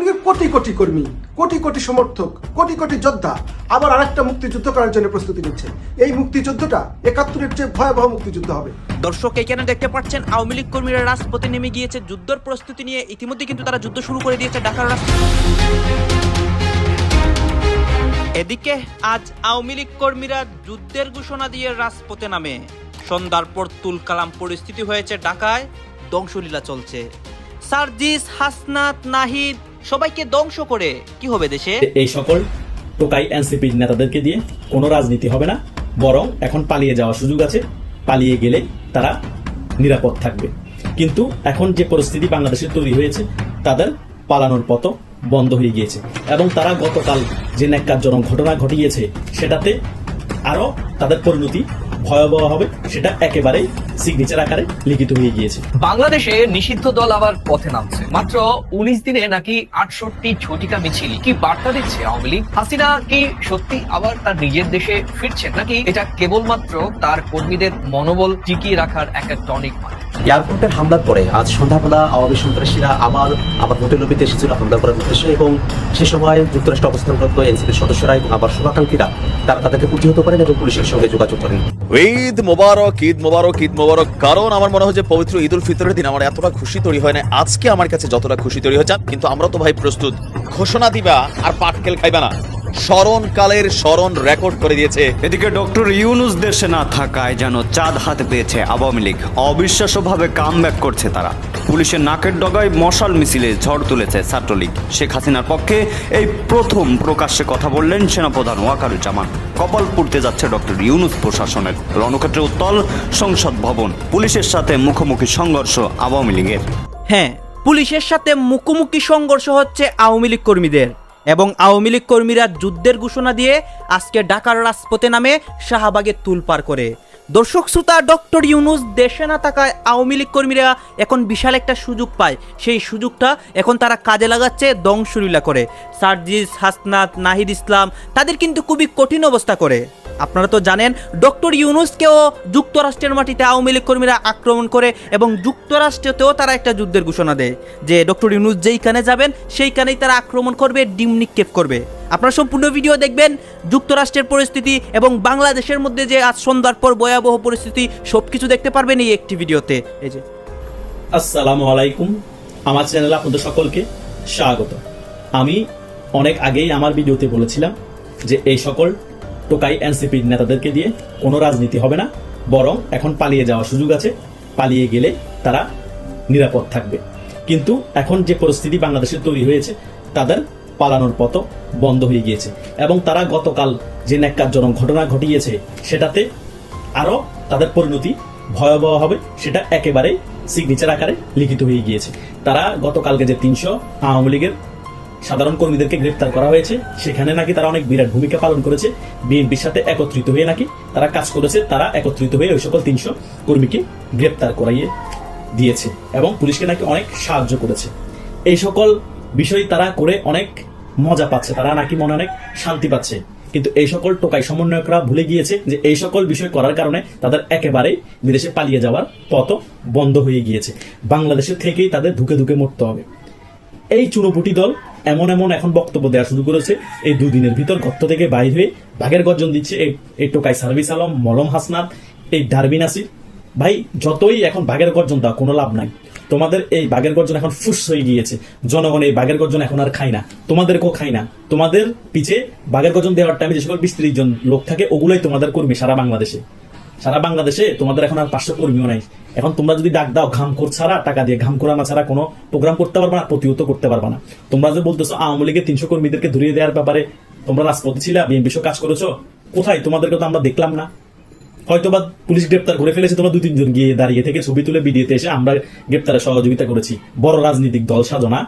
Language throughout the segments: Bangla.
লীগের কোটি কোটি কর্মী, কোটি কোটি সমর্থক, কোটি কোটি যোদ্ধা আবার আরেকটা মুক্তিযুদ্ধ করার জন্য প্রস্তুতি নিচ্ছে। এই মুক্তিযুদ্ধটা একাত্তরের চেয়ে ভয়াবহ মুক্তিযুদ্ধ হবে। দর্শক, এখানে দেখতে পাচ্ছেন, আওয়ামী লীগ কর্মীরা রাজপথে নেমে গিয়েছে। যুদ্ধের প্রস্তুতি নিয়ে ইতিমধ্যে কিন্তু তারা যুদ্ধ শুরু করে দিয়েছে ঢাকার এদিকে আজ আওয়ামী লীগ কর্মীরা যুদ্ধের ঘোষণা দিয়ে রাজপথে নামে। সন্ধ্যার পর তুলকালাম পরিস্থিতি হয়েছে ঢাকায়। ধ্বংসলীলা চলছে। সার্জিস, হাসনাত, নাহিদ সবাইকে ধ্বংস করে। কি হবে দেশে? এই সকল টোকাই এনসিপির নেতাদেরকে দিয়ে কোনো রাজনীতি হবে না, বরং এখন পালিয়ে যাওয়ার সুযোগ আছে। পালিয়ে গেলে তারা নিরাপদ থাকবে। কিন্তু এখন যে পরিস্থিতি বাংলাদেশে তৈরি হয়েছে, তাদের পালানোর পথ বন্ধ হয়ে গিয়েছে। এবং তারা গতকাল যে ন্যাক্কারজনক ঘটনা ঘটিয়েছে, সেটাতে আরও তাদের পরিণতি ভয়াবহ হবে সেটা একেবারেই সিগনেচার আকারে লিখিত হয়ে গিয়েছে। বাংলাদেশে নিষিদ্ধ দল আবার পথে নামছে। মাত্র উনিশ দিনে নাকি আটষট্টি ছটিকা মিছিল। কি বার্তা দিচ্ছে আওয়ামী লীগ? হাসিনা কি সত্যি আবার তার নিজের দেশে ফিরছেন? নাকি এটা কেবলমাত্র তার কর্মীদের মনোবল টিকিয়ে রাখার একটা টনিক মাত্র? এয়ারপোর্টের হামলার পরে আজ সন্ধ্যাবেলা আওয়ামী সন্ত্রাসীরা আবার আবার হোটেল লবিতে এসেছিল হামলা করার উদ্দেশ্যে এবং সে সময় যুক্তরাষ্ট্র অবস্থানরত এনসিপির সদস্যরা এবং আবার শুভাকাঙ্ক্ষীরা তারা তাদেরকে প্রতিহত করেন এবং পুলিশের সঙ্গে যোগাযোগ করেন। ঈদ মোবারক ঈদ মোবারক ঈদ মোবারক। কারণ আমার মনে যে পবিত্র ঈদ উল ফিতরের দিন আমার এতটা খুশি তৈরি হয় না। আজকে আমার কাছে যতটা খুশি তৈরি হয়েছে, কিন্তু আমরা তো ভাই প্রস্তুত। ঘোষণা দিবা আর পাটকেল খাইবা না। স্মরণকালের স্মরণ রেকর্ড করে দিয়েছে। এদিকে ডক্টর ইউনুস দেশে না থাকায় যেন চাঁদ হাতে পেয়েছে আওয়ামী লীগ। অবিশ্বাস্যভাবে কাম করছে তারা। পুলিশের নাকের ডগায় মশাল মিছিলে ঝড় তুলেছে ছাত্রলীগ। শেখ হাসিনার পক্ষে এই প্রথম প্রকাশ্যে কথা বললেন সেনাপ্রধান ওয়াকারুজ্জামান। কপাল পুড়তে যাচ্ছে ডক্টর ইউনুস প্রশাসনের। রণক্ষেত্রে উত্তল সংসদ ভবন। পুলিশের সাথে মুখোমুখি সংঘর্ষ আওয়ামী লীগের। হ্যাঁ পুলিশের সাথে মুখোমুখি সংঘর্ষ হচ্ছে আওয়ামী লীগ কর্মীদের। এবং আওয়ামী লীগ কর্মীরা যুদ্ধের ঘোষণা দিয়ে আজকে ডাকার রাজপথে নামে শাহবাগে তুলপার করে। দর্শক শ্রোতা, ডক্টর ইউনুস দেশে না থাকায় আওয়ামী লীগ কর্মীরা এখন বিশাল একটা সুযোগ পায়। সেই সুযোগটা এখন তারা কাজে লাগাচ্ছে দংশলীলা করে। সার্জিস, হাসনাত, নাহিদ ইসলাম, তাদের কিন্তু খুবই কঠিন অবস্থা করে। আপনারা তো জানেন, ডক্টর ইউনুসকেও যুক্তরাষ্ট্রের মাটিতে আওয়ামী লীগ কর্মীরা আক্রমণ করে এবং যুক্তরাষ্ট্রতেও তারা একটা যুদ্ধের ঘোষণা দেয় যে ডক্টর ইউনুস যেইখানে যাবেন, সেইখানেই তারা আক্রমণ করবে, ডিম নিক্ষেপ করবে। আপনারা সম্পূর্ণ ভিডিও দেখবেন, যুক্তরাষ্ট্রের পরিস্থিতি এবং বাংলাদেশের মধ্যে যে আজ সন্ধ্যার পর ভয়াবহ পরিস্থিতি সব কিছু দেখতে পারবেন এই একটি ভিডিওতে। এই যে। আসসালামু আলাইকুম। আমার চ্যানেলে আপনাদের সকলকে স্বাগত। আমি অনেক আগেই আমার ভিডিওতে বলেছিলাম যে এই সকল টোকাই এনসিপির নেতাদেরকে দিয়ে কোনো রাজনীতি হবে না, বরং এখন পালিয়ে যাওয়ার সুযোগ আছে। পালিয়ে গেলে তারা নিরাপদ থাকবে। কিন্তু এখন যে পরিস্থিতি বাংলাদেশে তৈরি হয়েছে, তাদের পালানোর পথ বন্ধ হয়ে গিয়েছে। এবং তারা গতকাল যে ন্যাক্কারজনক ঘটনা ঘটিয়েছে, সেটাতে আরও তাদের পরিণতি ভয়াবহ হবে, সেটা একেবারে সিগনেচার আকারে লিখিত হয়ে গিয়েছে। তারা গতকালকে যে তিনশো আওয়ামী লীগের সাধারণ কর্মীদেরকে গ্রেপ্তার করা হয়েছে। সেখানে নাকি তারা অনেক বিরাট ভূমিকা পালন করেছে। বিএনপির সাথে একত্রিত হয়ে নাকি তারা কাজ করেছে, তারা একত্রিত হয়ে ওই সকল তিনশো কর্মীকে গ্রেপ্তার করাইয়ে দিয়েছে এবং পুলিশকে নাকি অনেক সাহায্য করেছে। এই সকল বিষয় তারা করে অনেক মজা পাচ্ছে, তারা নাকি মনে অনেক শান্তি পাচ্ছে। কিন্তু এই সকল টোকাই সমন্বয়করা ভুলে গিয়েছে যে এই সকল বিষয় করার কারণে তাদের একেবারেই বিদেশে পালিয়ে যাওয়ার পথ বন্ধ হয়ে গিয়েছে। বাংলাদেশের থেকেই তাদের ধুকে ধুকে মরতে হবে। এই চুনোপুটি দল এমন এমন এখন বক্তব্য দেওয়া শুরু করেছে। এই দুদিনের ভিতর গর্ত থেকে বাইর হয়ে ভাগের গর্জন দিচ্ছে এই টোকাই সার্ভিস আলম, মলম হাসনাত, এই ডারবিন আসির ভাই, যতই এখন বাঘের গর্জন দাও, কোনো লাভ নাই। তোমাদের এই বাঘের গর্জন এখন ফুস হয়ে গিয়েছে। জনগণ এই বাঘের গর্জন এখন আর খায় না। তোমাদেরকেও খায় না। তোমাদের পিছে বাঘের গর্জন দেওয়ার টাইমে যে সকল বিশ জন লোক থাকে, ওগুলোই তোমাদের কর্মী সারা বাংলাদেশে। সারা বাংলাদেশে তোমাদের এখন আর পাঁচশো কর্মীও নাই। এখন তোমরা যদি ডাক দাও ঘাম খোর ছাড়া, টাকা দিয়ে ঘাম করানো ছাড়া কোনো প্রোগ্রাম করতে পারবে না, প্রতিহত করতে পারবে না। তোমরা যে বলতেছো, আওয়ামী লীগের তিনশো কর্মীদেরকে ধরিয়ে দেওয়ার ব্যাপারে তোমরা রাজপথে ছিল, বিএনপি কাজ করেছ, কোথায়? তোমাদেরকে তো আমরা দেখলাম না। হয়তো বা পুলিশ গ্রেপ্তার করে ফেলেছে, তোমরা দুই তিনজন গিয়ে দাঁড়িয়ে থেকে ছবি তুলে বিডিওতে এসে আমরা গ্রেপ্তারে সহযোগিতা করেছি। বড় রাজনৈতিক দল সাধনা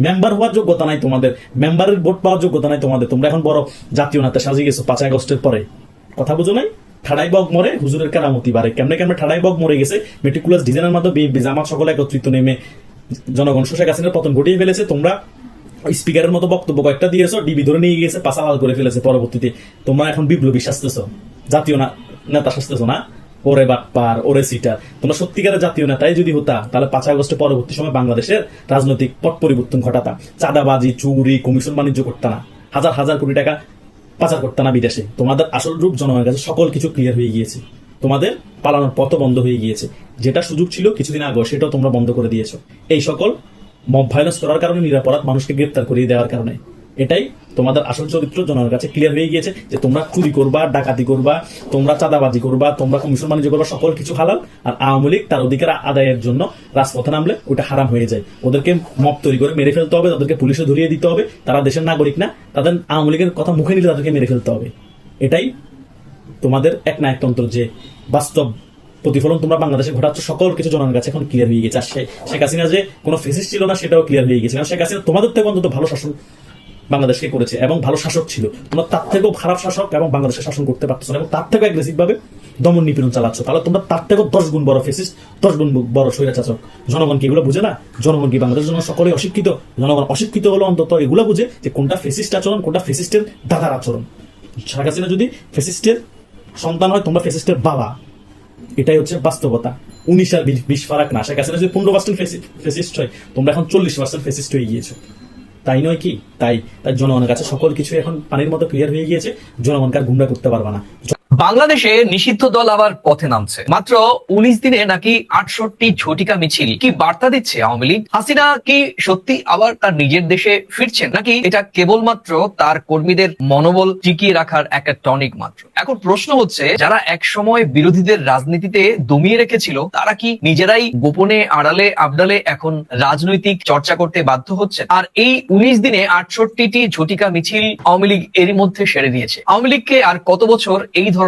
মেম্বার হওয়ার যোগ্যতা নাই তোমাদের। মেম্বারের ভোট পাওয়ার যোগ্যতা নাই তোমাদের। তোমরা এখন বড় জাতীয় নেতা সাজিয়ে গেছো পাঁচ আগস্টের পরে। কথা বুঝো নাই? ঠাড়াই মরে হুজুরের কেরামতি বাড়ে কেমনে কেমনে ঠাড়াই মরে গেছে ডিজাইনের মাধ্যমে জামাত সকলে একত্রিত নেমে জনগণ পতন ঘটিয়ে ফেলেছে। তোমরা স্পিকারের মতো বক্তব্য কয়েকটা ডিবি ধরে নিয়ে গেছে করে ফেলেছে পরবর্তীতে। তোমরা এখন বিপ্লবী জাতীয় না- নেতা না? ওরে বাটপার ওরে সিটার। তোমরা সত্যিকারের জাতীয় নেতাই যদি হতা, তাহলে পাঁচ আগস্টের পরবর্তী সময় বাংলাদেশের রাজনৈতিক পট পরিবর্তন ঘটাতা। চাঁদাবাজি, চুরি, কমিশন বাণিজ্য করতে না। হাজার হাজার কোটি টাকা পাচার করতে না বিদেশে, তোমাদের আসল রূপ জনগণের কাছে সকল কিছু ক্লিয়ার হয়ে গিয়েছে। তোমাদের পালানোর পথ বন্ধ হয়ে গিয়েছে। যেটা সুযোগ ছিল কিছুদিন আগে সেটাও তোমরা বন্ধ করে দিয়েছ। এই সকল মব ভায়োলেন্স করার কারণে নিরাপরাধ মানুষকে গ্রেপ্তার করিয়ে দেওয়ার কারণে। এটাই তোমাদের আসল চরিত্র, জনগণের কাছে ক্লিয়ার হয়ে গিয়েছে যে তোমরা চুরি করবা, ডাকাতি করবা, তোমরা চাঁদাবাজি করবা, তোমরা কমিশন বাণিজ্য করবা, সকল কিছু হালাল। আর আওয়ামী লীগ তার অধিকার আদায়ের জন্য রাজপথে নামলে ওটা হারাম হয়ে যায়। ওদেরকে মব তৈরি করে মেরে ফেলতে হবে, তাদেরকে পুলিশে ধরিয়ে দিতে হবে। তারা দেশের নাগরিক না, তাদের আওয়ামী লীগের কথা মুখে নিলে তাদেরকে মেরে ফেলতে হবে। এটাই তোমাদের এক না একতন্ত্র যে বাস্তব প্রতিফলন তোমরা বাংলাদেশে ঘটাচ্ছ, সকল কিছু জনগণের কাছে এখন ক্লিয়ার হয়ে গেছে। আর শেখ হাসিনা যে কোনো ফেসিস ছিল না, সেটাও ক্লিয়ার হয়ে গেছে। কারণ শেখ হাসিনা তোমাদের থেকে অন্তত ভালো শাসন বাংলাদেশকে করেছে এবং ভালো শাসক ছিল। তোমরা তার থেকেও খারাপ শাসক এবং বাংলাদেশে শাসন করতে পারছ এবং তার থেকেও অ্যাগ্রেসিভ ভাবে দমন নিপীড়ন চালাচ্ছ। তাহলে তোমরা তার থেকেও দশ গুণ বড় ফেসিস দশ গুণ বড় স্বৈরাচাচক জনগণ কি এগুলো বুঝে না? জনগণ কি বাংলাদেশ জনগণ সকলে অশিক্ষিত? জনগণ অশিক্ষিত হলো অন্তত এগুলো বুঝে যে কোনটা ফেসিস্ট আচরণ, কোনটা ফেসিস্টের দাদার আচরণ। শেখ হাসিনা যদি ফেসিস্টের সন্তান হয়, তোমরা ফেসিস্টের বাবা। এটাই হচ্ছে বাস্তবতা। উনিশ আর বিশ ফারাক না। শেখ হাসিনা যদি পনেরো পার্সেন্ট ফেসিস্ট হয়, তোমরা এখন চল্লিশ পার্সেন্ট ফেসিস্ট হয়ে গিয়েছো। তাই নয় কি? তাই, তার জনগণের কাছে সকল কিছু এখন পানির মতো ক্লিয়ার হয়ে গিয়েছে। জনগণকে আর গুমরা করতে পারবে না। বাংলাদেশে নিষিদ্ধ দল আবার পথে নামছে। মাত্র উনিশ দিনে নাকি আটষট্টি ঝটিকা মিছিল কি বার্তা দিচ্ছে আওয়ামী লীগ? হাসিনা কি সত্যি আবার তার নিজের দেশে ফিরছেন? নাকি এটা কেবলমাত্র তার কর্মীদের মনোবল টিকিয়ে রাখার একটা টনিক মাত্র? এখন প্রশ্ন হচ্ছে, যারা একসময় বিরোধীদের রাজনীতিতে দমিয়ে রেখেছিল, তারা কি নিজেরাই গোপনে আড়ালে আবডালে এখন রাজনৈতিক চর্চা করতে বাধ্য হচ্ছে আর এই উনিশ দিনে আটষট্টিটি ঝটিকা মিছিল আওয়ামী লীগ এরই মধ্যে সেরে দিয়েছে। আওয়ামী লীগকে আর কত বছর এই ধরনের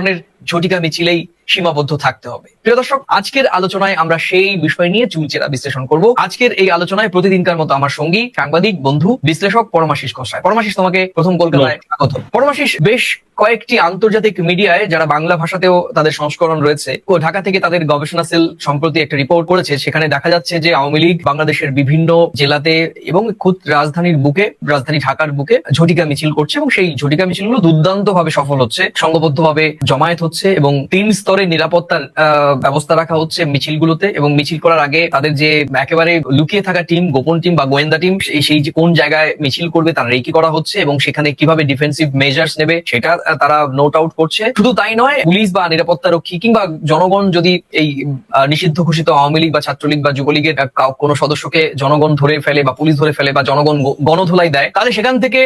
ঝটিকা মিছিলেই সীমাবদ্ধ থাকতে হবে। প্রিয় দর্শক আজকের আলোচনায় আমরা সেই বিষয় নিয়ে চুলচেরা বিশ্লেষণ করব। আজকের এই আলোচনায় প্রতিদিনকার মতো আমার সঙ্গী সাংবাদিক বন্ধু বিশ্লেষক পরমাশিস কষায় পরমাশিস তোমাকে প্রথম কলকাতায় স্বাগত। পরমাশিস বেশ কয়েকটি আন্তর্জাতিক মিডিয়ায় যারা বাংলা ভাষাতেও তাদের সংস্করণ রয়েছে ও ঢাকা থেকে তাদের গবেষণা সেল সম্প্রতি একটা রিপোর্ট করেছে। সেখানে দেখা যাচ্ছে যে আওয়ামী লীগ বাংলাদেশের বিভিন্ন জেলাতে এবং খুদ রাজধানীর বুকে রাজধানী ঢাকার বুকে ঝটিকা মিছিল করছে এবং সেই ঝটিকা মিছিলগুলো দুর্দান্ত ভাবে সফল হচ্ছে সংঘবদ্ধ ভাবে জমায়েত হচ্ছে এবং তিন স্তরে নিরাপত্তার আহ, ব্যবস্থা রাখা হচ্ছে মিছিলগুলোতে এবং মিছিল করার আগে তাদের যে একেবারে লুকিয়ে থাকা টিম গোপন টিম বা গোয়েন্দা টিম সেই যে কোন জায়গায় মিছিল করবে তার রেকি করা হচ্ছে এবং সেখানে কীভাবে ডিফেন্সিভ মেজার্স নেবে সেটা তারা নোট আউট করছে। শুধু তাই নয় পুলিশ বা নিরাপত্তা রক্ষী কিংবা জনগণ যদি এই নিষিদ্ধ ঘোষিত আওয়ামী লীগ বা ছাত্রলীগ বা যুবলীগের কোনো সদস্যকে জনগণ ধরে ফেলে বা পুলিশ ধরে ফেলে বা জনগণ গণধোলাই দেয় তাহলে সেখান থেকে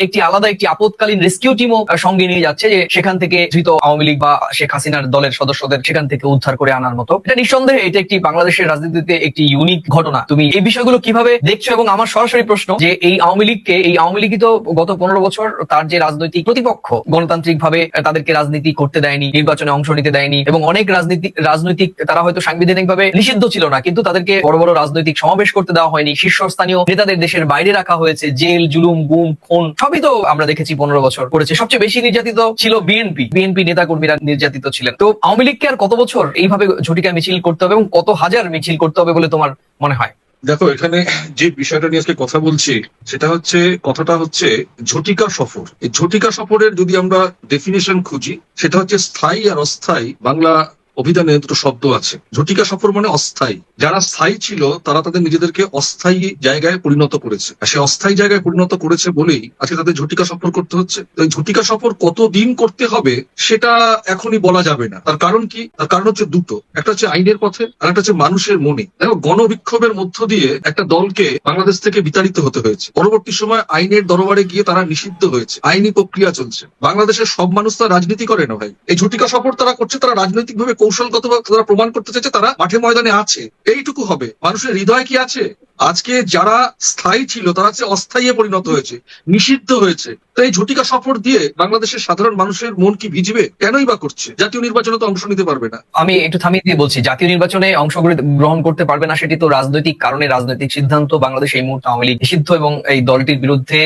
একটি আলাদা একটি আপদকালীন রেস্কিউ টিমও সঙ্গে নিয়ে যাচ্ছে যে সেখান থেকে ধৃত আওয়ামী লীগ বা শেখ হাসিনার দলের সদস্যদের সেখান থেকে উদ্ধার করে আনার মতো। এটা নিঃসন্দেহে এটা একটি বাংলাদেশের রাজনীতিতে একটি ইউনিক ঘটনা। তুমি এই বিষয়গুলো কীভাবে দেখছ এবং আমার সরাসরি প্রশ্ন যে এই আওয়ামী লীগকে, এই আওয়ামী লীগই তো গত পনেরো বছর তার যে রাজনৈতিক প্রতিপক্ষ গণতান্ত্রিক ভাবে তাদেরকে রাজনীতি করতে দেয়নি, নির্বাচনে অংশ নিতে দেয়নি এবং অনেক রাজনীতি, রাজনৈতিক তারা হয়তো সাংবিধানিক ভাবে নিষিদ্ধ ছিল না, কিন্তু তাদেরকে বড় বড় রাজনৈতিক সমাবেশ করতে দেওয়া হয়নি। শীর্ষস্থানীয় নেতাদের দেশের বাইরে রাখা হয়েছে। জেল, জুলুম, গুম, খুন সবই তো আমরা দেখেছি পনেরো বছর করেছে সবচেয়ে বেশি নির্যাতিত ছিল বিএনপি। বিএনপি নেতা কর্মীরা নির্যাতিত ছিলেন। তো আওয়ামী লীগকে আর কত বছর এইভাবে ঝটিকা মিছিল করতে হবে এবং কত হাজার মিছিল করতে হবে বলে তোমার মনে হয়? দেখো, এখানে যে বিষয়টা নিয়ে আজকে কথা বলছি, সেটা হচ্ছে, কথাটা হচ্ছে ঝটিকা সফর। এই ঝটিকা সফরের যদি আমরা ডেফিনেশন খুঁজি, সেটা হচ্ছে স্থায়ী আর অস্থায়ী বাংলা অভিধানে দুটো শব্দ আছে। ঝটিকা সফর মানে অস্থায়ী। যারা স্থায়ী ছিল, তারা তাদের নিজেদেরকে অস্থায়ী জায়গায় পরিণত করেছে। আর সে অস্থায়ী জায়গায় পরিণত করেছে বলেই আজকে তাদের ঝটিকা সফর করতে হচ্ছে। ঝটিকা সফর কতদিন করতে হবে, সেটা এখনই বলা যাবে না। তার কারণ কি? তার কারণ হচ্ছে দুটো। একটা হচ্ছে আইনের পথে, আর একটা হচ্ছে মানুষের মনে। দেখো, গণবিক্ষোভের মধ্য দিয়ে একটা দলকে বাংলাদেশ থেকে বিতাড়িত হতে হয়েছে। পরবর্তী সময় আইনের দরবারে গিয়ে তারা নিষিদ্ধ হয়েছে। আইনি প্রক্রিয়া চলছে। বাংলাদেশের সব মানুষ তারা রাজনীতি করে না ভাই। এই ঝটিকা সফর তারা করছে, তারা রাজনৈতিক কৌশলগত তারা প্রমাণ করতে চাইছে তারা মাঠে ময়দানে আছে। এইটুকু হবে। মানুষের হৃদয় কি আছে? আজকে যারা স্থায়ী ছিল তারা হচ্ছে অস্থায়ী পরিণত হয়েছে নিষিদ্ধ হয়েছে। তো এই ঝটিকা সফর দিয়ে বাংলাদেশের সাধারণ মানুষের মন কি ভিজবে? কেনই বা করছে? জাতীয় নির্বাচনে তো অংশ নিতে পারবে না। আমি একটু থামিয়ে দিয়ে বলছি জাতীয় নির্বাচনে অংশগ্রহণ করতে পারবে না সেটি তো রাজনৈতিক কারণে রাজনৈতিক সিদ্ধান্ত। বাংলাদেশ এই মুহূর্তে আওয়ামী লীগ নিষিদ্ধ এবং এই দলটির বিরুদ্ধে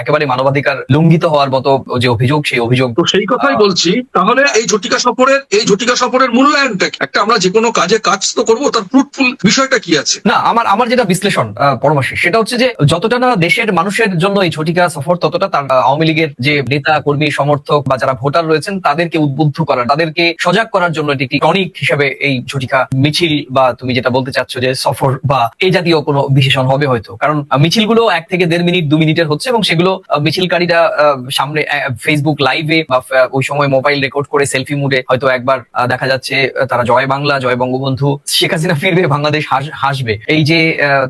একেবারে মানবাধিকার লঙ্ঘিত হওয়ার মতো যে অভিযোগ সেই অভিযোগ তো সেই কথাই বলছি। তাহলে এই ঝটিকা সফরের এই ঝটিকা সফর সফরের মূল্যায়নটা কি? একটা আমরা যে কোনো কাজে কাজ তো করব তার ফ্রুটফুল বিষয়টা কি আছে না আমার আমার যেটা বিশ্লেষণ পরামর্শ সেটা হচ্ছে যে যতটা না দেশের মানুষের জন্য এই ঝটিকা সফর ততটা তার আওয়ামী লীগের যে নেতা কর্মী সমর্থক বা যারা ভোটার রয়েছেন তাদেরকে উদ্বুদ্ধ করার তাদেরকে সজাগ করার জন্য এটি একটি টনিক হিসেবে এই ঝটিকা মিছিল বা তুমি যেটা বলতে চাচ্ছ যে সফর বা এই জাতীয় কোনো বিশেষণ হবে হয়তো কারণ মিছিলগুলো এক থেকে দেড় মিনিট দু মিনিটের হচ্ছে এবং সেগুলো মিছিলকারীরা সামনে ফেসবুক লাইভে বা ওই সময় মোবাইল রেকর্ড করে সেলফি মুডে হয়তো একবার আহ, দেখা যাচ্ছে তারা জয় বাংলা জয় বঙ্গবন্ধু শেখ হাসিনা ফিরবে বাংলাদেশ হাসবে। এই যে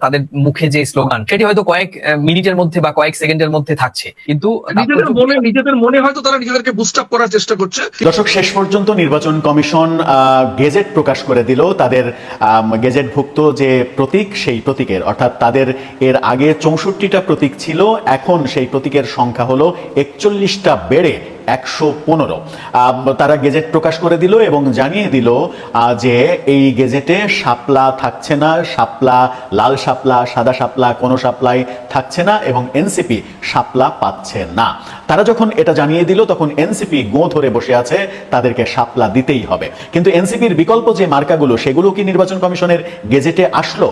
তাদের মুখে যে স্লোগান সেটি হয়তো কয়েক মিনিটের মধ্যে বা কয়েক সেকেন্ডের মধ্যে থাকছে। কিন্তু নিজেদের মনে নিজেদের মনে হয়তো তারা নিজেদেরকে বুস্ট আপ করার চেষ্টা করছে। দর্শক শেষ পর্যন্ত নির্বাচন কমিশন আহ, গেজেট প্রকাশ করে দিল। তাদের আম, গেজেটভুক্ত যে প্রতীক সেই প্রতীকের অর্থাৎ তাদের এর আগে চৌষট্টিটা প্রতীক ছিল। এখন সেই প্রতীকের সংখ্যা হলো একচল্লিশটা বেড়ে একশো পনেরো। তারা গেজেট প্রকাশ করে দিল এবং জানিয়ে দিল যে এই গেজেটে শাপলা থাকছে না, শাপলা, লাল শাপলা, সাদা শাপলা, কোনো শাপলাই থাকছে না এবং এনসিপি শাপলা পাচ্ছে না। তারা যখন এটা জানিয়ে দিল, তখন এনসিপি গো ধরে বসে আছে, তাদেরকে শাপলা দিতেই হবে। কিন্তু এনসিপির বিকল্প যে মার্কাগুলো, সেগুলো কি নির্বাচন কমিশনের গেজেটে আসলো?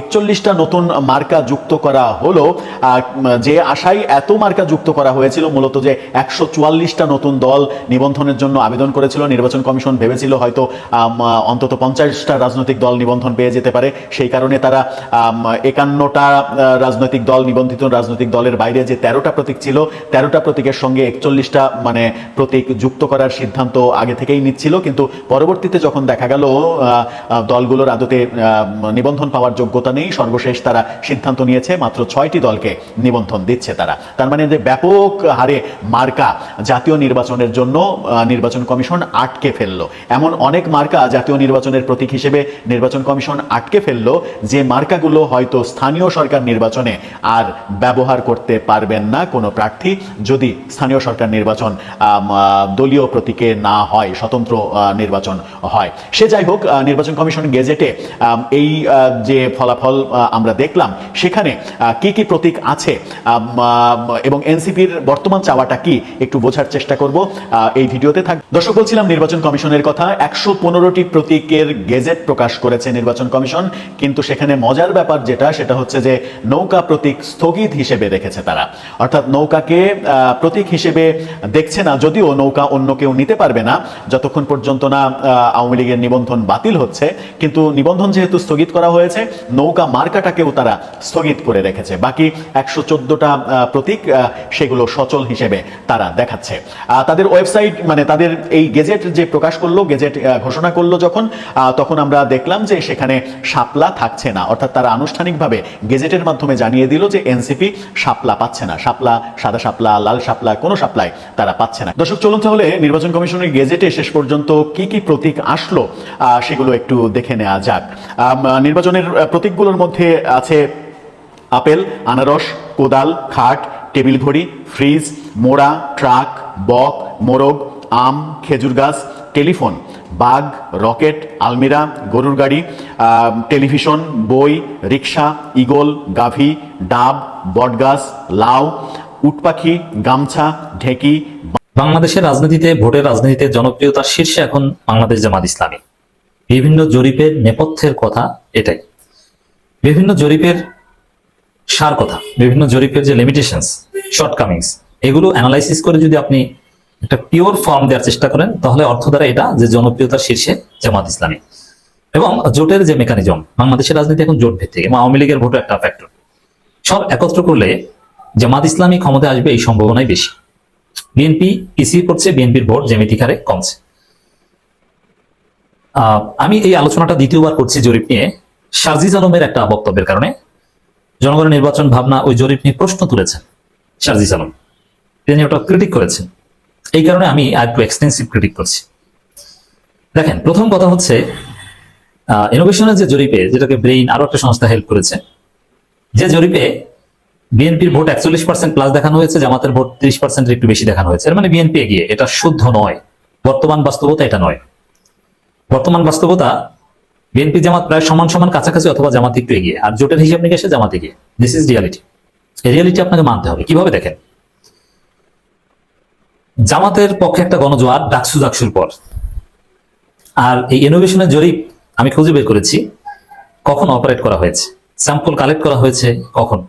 একচল্লিশটা নতুন মার্কা যুক্ত করা হলো। যে আশায় এত মার্কা যুক্ত করা হয়েছিল, মূলত যে একশো চুয়াল্লিশটা নতুন দল নিবন্ধনের জন্য আবেদন করেছিল। নির্বাচন কমিশন ভেবেছিল হয়তো অন্তত পঞ্চাশটা রাজনৈতিক দল নিবন্ধন পেয়ে যেতে পারে। সেই কারণে তারা একান্নটা রাজনৈতিক দল নিবন্ধিত রাজনৈতিক দলের বাইরে যে তেরোটা প্রতীক ছিল, তেরোটা প্রতীকের সঙ্গে একচল্লিশটা মানে প্রতীক যুক্ত করার সিদ্ধান্ত আগে থেকেই নিচ্ছিল। কিন্তু পরবর্তীতে যখন দেখা গেল দলগুলোর আদতে নিবন্ধন পাওয়ার যোগ্যতা নেই, সর্বশেষ তারা সিদ্ধান্ত নিয়েছে, মাত্র ছয়টি দলকে নিবন্ধন দিচ্ছে তারা। তার মানে যে ব্যাপক হারে মার্কা জাতীয় নির্বাচনের জন্য নির্বাচন কমিশন আটকে ফেলল। এমন অনেক মার্কা জাতীয় নির্বাচনের প্রতীক হিসেবে নির্বাচন কমিশন আটকে ফেলল, যে মার্কাগুলো হয়তো স্থানীয় সরকার নির্বাচনে আর ব্যবহার করতে পারবেন না কোনো প্রার্থী। যদি স্থানীয় সরকার নির্বাচন দলীয় প্রতীকে না হয়, স্বতন্ত্র নির্বাচন হয়। সে যাই হোক নির্বাচন কমিশন গেজেটে এই যে ফলাফল আমরা দেখলাম, সেখানে কি কি প্রতীক আছে এবং এনসিপির বর্তমান চাওয়াটা কি, একটু বোঝার চেষ্টা করব এই ভিডিওতে থাক দর্শক, বলছিলাম নির্বাচন কমিশনের কথা, একশো পনেরোটি প্রতীকের গেজেট প্রকাশ করেছে নির্বাচন কমিশন, কিন্তু সেখানে মজার ব্যাপার যেটা, সেটা হচ্ছে যে নৌকা প্রতীক স্থগিত হিসেবে রেখেছে তারা। অর্থাৎ নৌকাকে প্রতীক হিসেবে দেখছে না, যদিও নৌকা অন্য কেউ নিতে পারবে না, যতক্ষণ পর্যন্ত না আওয়ামী লীগের নিবন্ধন বাতিল হচ্ছে, কিন্তু নিবন্ধন যেহেতু স্থগিত করা হয়েছে, নৌকা মার্কাটাকেও তারা স্থগিত করে রেখেছে। বাকি একশো চোদ্দটা প্রতীক সেগুলো সচল হিসেবে তারা দেখাচ্ছে। আহ, তাদের ওয়েবসাইট মানে তাদের এই গেজেট যে প্রকাশ করল গেজেট ঘোষণা করল যখন তখন আমরা দেখলাম যে সেখানে শাপলা থাকছে না। অর্থাৎ তারা আনুষ্ঠানিকভাবে গেজেটের মাধ্যমে জানিয়ে দিল যে এনসিপি শাপলা পাচ্ছে না। শাপলা সাদা শাপলা লাল শাপলা কোনো শাপলাই তারা পাচ্ছে না। দর্শক চলুন তাহলে নির্বাচন কমিশনের গেজেটে শেষ পর্যন্ত কি কি প্রতীক আসলো সেগুলো একটু দেখে নেওয়া যাক। নির্বাচনের প্রতীকগুলোর মধ্যে আছে আপেল আনারস কোদাল খাট টেবিল ঘড়ি ফ্রিজ মোড়া, ট্রাক, বক, মোরগ, আম, খেজুর গাছ, টেলিফোন, বাঘ, রকেট, আলমিরা, গরুর গাড়ি টেলিভিশন, বই, রিক্সা ইগল গাভী, ডাব, বটগাছ, লাউ, উটপাখি, গামছা, ঢেকি, বাংলাদেশের রাজনীতিতে, ভোটের রাজনীতিতে জনপ্রিয়তার শীর্ষে এখন বাংলাদেশ জামাত ইসলামী। বিভিন্ন জরিপের নেপথ্যের কথা এটাই। বিভিন্ন জরিপের সার কথা, বিভিন্ন জরিপের যে লিমিটেশনস শর্টকামিংস এগুলো অ্যানালাইসিস করে যদি আপনি একটা পিওর ফর্ম দেওয়ার চেষ্টা করেন, তাহলে অর্থ দ্বারা এটা যে জনপ্রিয়তার শীর্ষে জামাত ইসলামী। এবং জোটের যে মেকানিজম বাংলাদেশের রাজনীতি এখন জোট ভিত্তিক এবং আওয়ামী লীগের ভোটও একটা ফ্যাক্টর সব একত্র করলে জামাত ইসলামী ক্ষমতায় আসবে এই সম্ভাবনাই বেশি। বিএনপি পিছিয়ে করছে বিএনপির ভোট জ্যামিতিক হারে কমছে। আমি এই আলোচনাটা দ্বিতীয়বার করছি জরিপ নিয়ে। শারজিজ আলমের একটা বক্তব্যের কারণে। জনগণের নির্বাচন ভাবনা ওই জরিপ নিয়ে প্রশ্ন তুলেছেন শারজিজ আলম। তিনি ক্রিটিক করেছেন এই কারণে আমি আর একটু এক্সটেন্সিভ ক্রিটিক করছি। দেখেন, প্রথম কথা হচ্ছে ইনোভেশনের যে জরিপে, যেটাকে ব্রেইন আরও একটা সংস্থা হেল্প করেছে, যে জরিপে বিএনপির ভোট একচল্লিশ পার্সেন্ট প্লাস দেখানো হয়েছে, জামাতের ভোট ত্রিশ পার্সেন্ট একটু বেশি দেখানো হয়েছে। মানে বিএনপি এগিয়ে, এটা শুদ্ধ নয়। বর্তমান বাস্তবতা এটা নয়। বর্তমান বাস্তবতা বিএনপি জামাত প্রায় সমান সমান কাছাকাছি অথবা জামাত একটু এগিয়ে। আর জোটের হিসাব নিকাশে জামাত এগিয়ে। দিস ইজ রিয়ালিটি এই রিয়ালিটি আপনাকে মানতে হবে। কীভাবে দেখেন? জামাতের পক্ষে একটা গণজোয়ার ডাকসু ডাকসুর পর। আর এই ইনোভেশনের জরিপ আমি খুঁজে বের করেছি, কখন অপারেট করা হয়েছে স্যাম্পল কালেক্ট করা হয়েছে, কখন?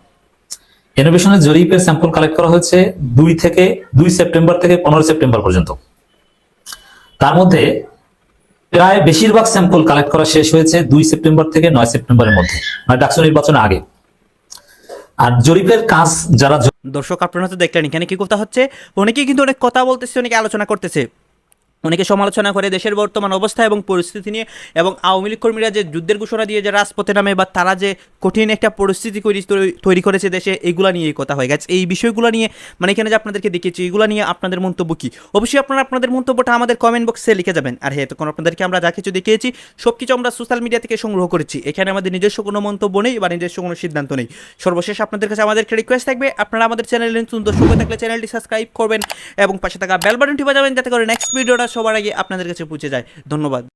ইনোভেশনের জরিপের স্যাম্পল কালেক্ট করা হয়েছে দুই থেকে, দুই সেপ্টেম্বর থেকে পনেরো সেপ্টেম্বর পর্যন্ত। তার মধ্যে প্রায় বেশিরভাগ স্যাম্পল কালেক্ট করা শেষ হয়েছে দুই সেপ্টেম্বর থেকে নয় সেপ্টেম্বরের মধ্যে মানে ডাকসু নির্বাচনের আগে। আর জরিপের কাজ যারা দর্শক, আপনারা তো দেখলেন এখানে কি কথা হচ্ছে? অনেকেই কিন্তু অনেক কথা বলতেছে, অনেকে আলোচনা করতেছে। অনেকে সমালোচনা করে দেশের বর্তমান অবস্থা এবং পরিস্থিতি নিয়ে, এবং আওয়ামী লীগ কর্মীরা যে যুদ্ধের ঘোষণা দিয়ে যে রাজপথে নামে বা তারা যে কঠিন একটা পরিস্থিতি তৈরি- করেছে দেশে এইগুলা নিয়ে এই কথা হয়ে। গেছে এই বিষয়গুলো নিয়ে মানে এখানে যে আপনাদেরকে দেখিয়েছি এইগুলো নিয়ে আপনাদের মন্তব্য কী? অবশ্যই আপনারা আপনাদের মন্তব্যটা আমাদের কমেন্ট বক্সে লিখে যাবেন। আর হ্যাঁ তখন আপনাদেরকে আমরা যা কিছু দেখিয়েছি সব কিছু আমরা সোশ্যাল মিডিয়া থেকে সংগ্রহ করেছি। এখানে আমাদের নিজস্ব কোনো মন্তব্য নেই বা নিজস্ব কোনো সিদ্ধান্ত নেই। সর্বশেষ আপনাদের কাছে আমাদের একটা রিকোয়েস্ট থাকবে, আপনারা আমাদের চ্যানেলে নতুন দর্শক থাকলে চ্যানেলটি সাবস্ক্রাইব করবেন এবং পাশে থাকা বেল বাটনটি বাজাবেন, যাতে করে নেক্সট ভিডিওটা সবার আগে আপনাদের কাছে পৌঁছে যায়। ধন্যবাদ।